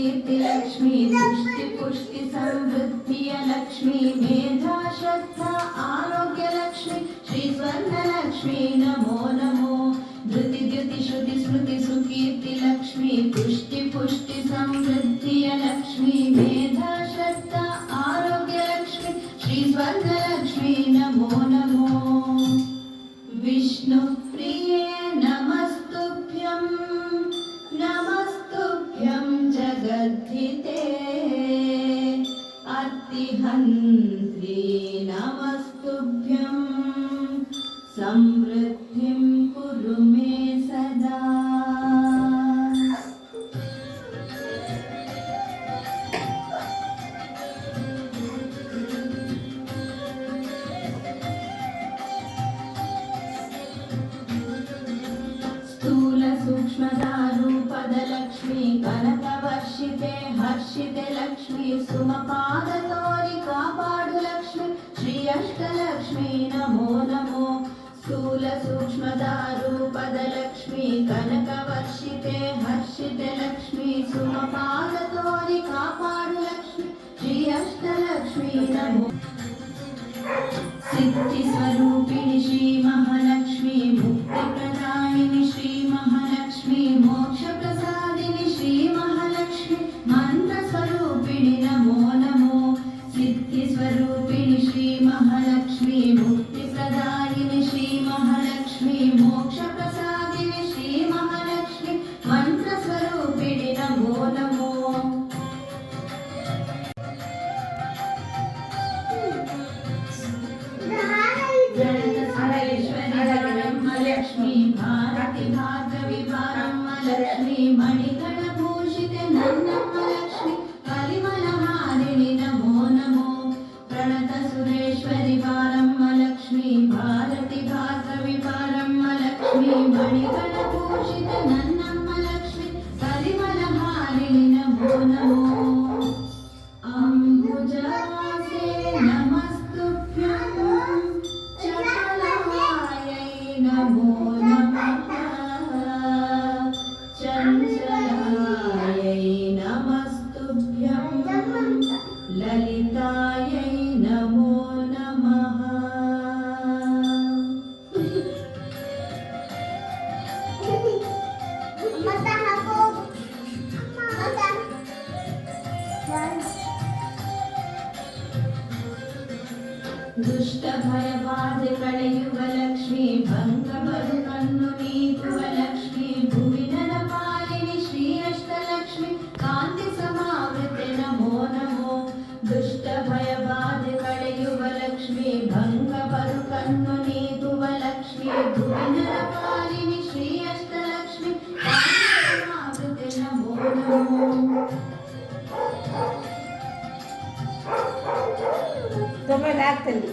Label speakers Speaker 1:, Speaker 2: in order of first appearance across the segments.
Speaker 1: కీర్తి లక్ష్మి పుష్టి పుష్టి సమృద్ధియ లక్ష్మి మేధా శ్రద్ధ ఆరోగ్య లక్ష్మి శ్రీ స్వర్ణ లక్ష్మి నమో నమో. ధృతి ధృతి శృతి స్మృతి సుకీర్తి లక్ష్మి పుష్టి పుష్టి సమృద్ధి अतिहन्त्री नमस्तुभ्यं समृद्धिं कुरु मे सदा स्थूल सूक्ष्मदारूपदलक्ष्मी कनकवर्षिते हर्षिते लक्ष्मी सुमपादतोरि कापाडु लक्ष्मी श्री अष्टलक्ष्मी नमो नमो स्थूल सूक्ष्मदारूपदलक्ष्मी कनकवर्षिते हर्षिते लक्ष्मी सुमपादतोरि कापाडु लक्ष्मी श्री अष्टलक्ष्मी नमो सिद्धिस्वरूपिणि श्रीमहालक्ष्मी
Speaker 2: amor.
Speaker 1: ದುಷ್ಟ ಭಯವಾದ ಕಳೆಯುವ ಲಕ್ಷ್ಮಿ ಭಂಗ ಬರು ಕಣ್ಣು ನೀಗುವ ಲಕ್ಷ್ಮಿ ಭುವಿನರ ಪಾಲಿನಿ ಶ್ರೀ ಅಷ್ಟಲಕ್ಷ್ಮಿ ಕಾಂತಿ ಸಮಾವೃತೆ ನಮೋ ನಮೋ. ದುಷ್ಟ ಭಯವಾದ ಕಳೆಯುವ ಲಕ್ಷ್ಮಿ ಭಂಗ ಬರು ಕಣ್ಣು ನೀಗುವ ಲಕ್ಷ್ಮಿ ಭುವಿನರ
Speaker 3: తొమ్మిది ಆಗ್ತಲ್ಲಿ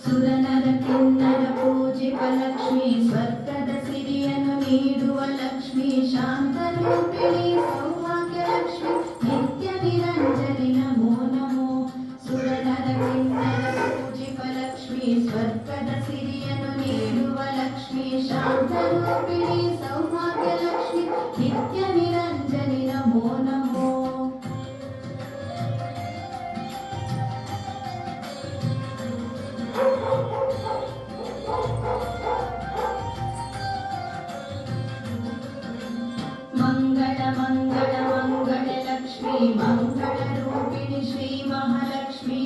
Speaker 1: ಸುರನರ ಕಿನ್ನರ ಪೂಜಿಪ ಲಕ್ಷ್ಮಿ ಸ್ವರ್ಗದ ಸಿರಿಯನ್ನು ನೀಡುವ ಲಕ್ಷ್ಮಿ ಶಾಂತ ರೂಪಿಣಿ ಸೌಭಾಗ್ಯ ಲಕ್ಷ್ಮಿ ನಿತ್ಯ ನಿರಂಜನಿ ನಮೋ ನಮೋ ಸುರನರ ಕಿನ್ನರ ಪೂಜಿಪ ಲಕ್ಷ್ಮಿ ಸ್ವರ್ಗದ ಸಿರಿಯನ್ನು ನೀಡುವ ಲಕ್ಷ್ಮಿ ಶಾಂತ ರೂಪಿಣಿ ಸೌಭಾಗ್ಯ ಲಕ್ಷ್ಮಿ ನಿತ್ಯ श्रीमन्त्रगतरूपिणि श्रीमहालक्ष्मी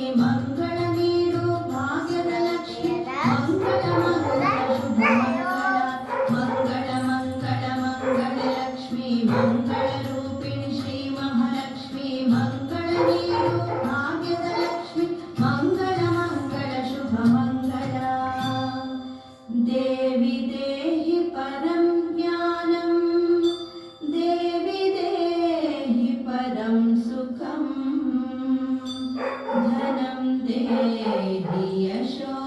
Speaker 1: धनं देहि यशो